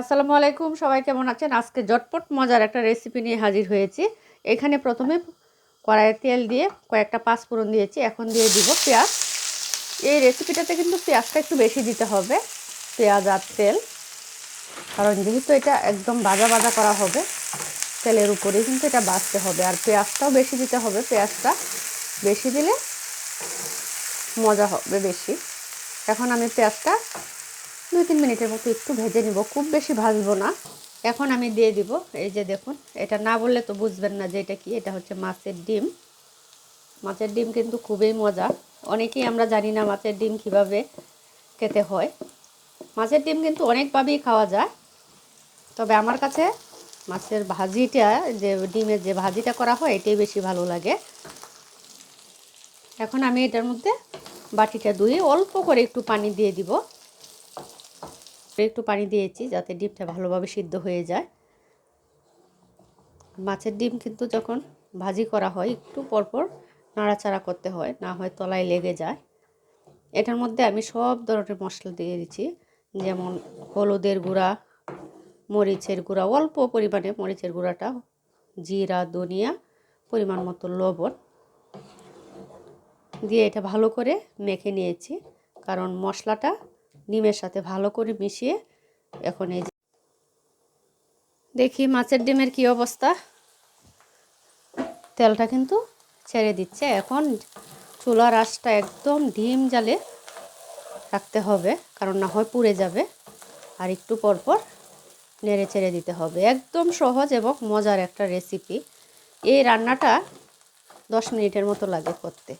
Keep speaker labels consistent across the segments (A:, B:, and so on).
A: আসসালামু আলাইকুম, সবাই কেমন আছেন? আজকে জটপট মজার একটা রেসিপি নিয়ে হাজির হয়েছি। এখানে প্রথমে কড়াইয়ে তেল দিয়ে কয়েকটা পাঁচ পাঁচফোড়ন দিয়েছি, এখন দিয়ে দিব পেঁয়াজ। এই রেসিপিটাতে কিন্তু পেঁয়াজটা একটু বেশি দিতে হবে, পেঁয়াজ আর তেল। কারণ যেহেতু এটা একদম বাজা বাজা করা হবে, তেলের উপরেই কিন্তু এটা বাঁচতে হবে। আর পেঁয়াজটাও বেশি দিতে হবে, পেঁয়াজটা বেশি দিলে মজা হবে বেশি। এখন আমি পেঁয়াজটা দুই তিন মিনিটের মতো একটু ভেজে নিব, খুব বেশি ভাজবো না। এখন আমি দিয়ে দিব, এই যে দেখুন, এটা না বললে তো বুঝবেন না যে এটা কি, এটা হচ্ছে মাছের ডিম। মাছের ডিম কিন্তু খুবই মজা। অনেকেই আমরা জানি না মাছের ডিম কীভাবে খেতে হয়। মাছের ডিম কিন্তু অনেকভাবেই খাওয়া যায়। তবে আমার কাছে মাছের ভাজিটা, যে ডিমের যে ভাজিটা করা হয়, এটাই বেশি ভালো লাগে। এখন আমি এটার মধ্যে বাটিটা ধুয়ে অল্প করে একটু পানি দিয়ে দিব। একটু পানি দিয়েছি যাতে ডিমটা ভালোভাবে সিদ্ধ হয়ে যায়। মাছের ডিম কিন্তু যখন ভাজি করা হয়, একটু পরপর নাড়াচাড়া করতে হয়, না হয় তলায় লেগে যায়। এটার মধ্যে আমি সব ধরনের মশলা দিয়ে দিচ্ছি, যেমন হলুদের গুঁড়া, মরিচের গুঁড়া, অল্প পরিমাণে মরিচের গুঁড়াটা, জিরা, ধনিয়া, পরিমাণ মতো লবণ দিয়ে এটা ভালো করে মেখে নিয়েছি। কারণ মশলাটা ডিমের সাথে ভালো করে মিশিয়ে এখন এই দেখি মাছের ডিমের কি অবস্থা। তেলটা কিন্তু ছেড়ে দিচ্ছে। এখন চুলার আঁচটা একদম ডিম জালে রাখতে হবে, কারণ না হয় পুড়ে যাবে। আর একটু পরপর নেড়ে ছেড়ে দিতে হবে। একদম সহজ এবং মজার একটা রেসিপি এই রান্নাটা দশ মিনিটের মতো লাগে করতে।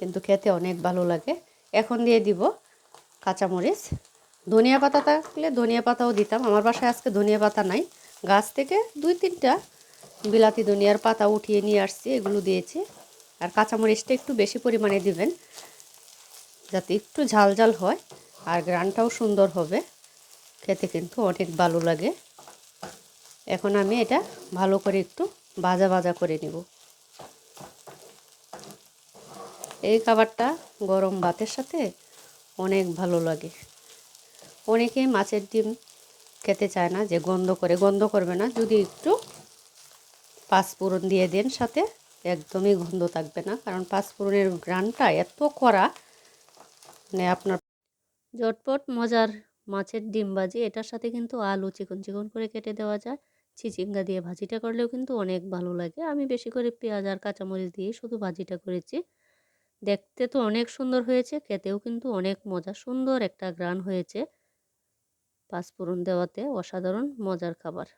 A: কিন্তু খেতে অনেক ভালো লাগে। এখন দিয়ে দিব কাঁচামরিচ। ধনিয়া পাতা থাকলে ধনিয়া পাতাও দিতাম। আমার বাসায় আজকে ধনিয়া পাতা নাই। গাছ থেকে দুই তিনটা বিলাতি ধনিয়ার পাতা উঠিয়ে নিয়ে আসছি, এগুলো দিয়েছি। আর কাঁচামরিচটা একটু বেশি পরিমাণে দিবেন, যাতে একটু ঝাল ঝাল হয় আর গ্রানটাও সুন্দর হবে। খেতে কিন্তু অনেক ভালো লাগে। এখন আমি এটা ভালো করে একটু ভাজা ভাজা করে নিব। এই খাবারটা গরম ভাতের সাথে অনেক ভালো লাগে। অনেকে মাছের ডিম খেতে চায় না, যে গন্ধ করে। গন্ধ করবে না, যদি একটু পাঁচফোড়ন দিয়ে দেন সাথে, একদমই গন্ধ থাকবে না। কারণ পাঁচফোড়নের গ্রানটা এত করা মানে আপনার জটপট মজার মাছের ডিম ভাজি, এটার সাথে কিন্তু আলু চিকন চিকন করে কেটে দেওয়া যায়। চিচিঙ্গা দিয়ে ভাজিটা করলেও কিন্তু অনেক ভালো লাগে। আমি বেশি করে পেঁয়াজ আর কাঁচামরিচ দিয়ে শুধু ভাজিটা করেছি। দেখতে তো অনেক সুন্দর হয়েছে, খেতেও কিন্তু অনেক মজা, সুন্দর একটা গ্রান হয়েছে। পাঁচফোড়ন দেওয়াতে অসাধারণ মজার খাবার।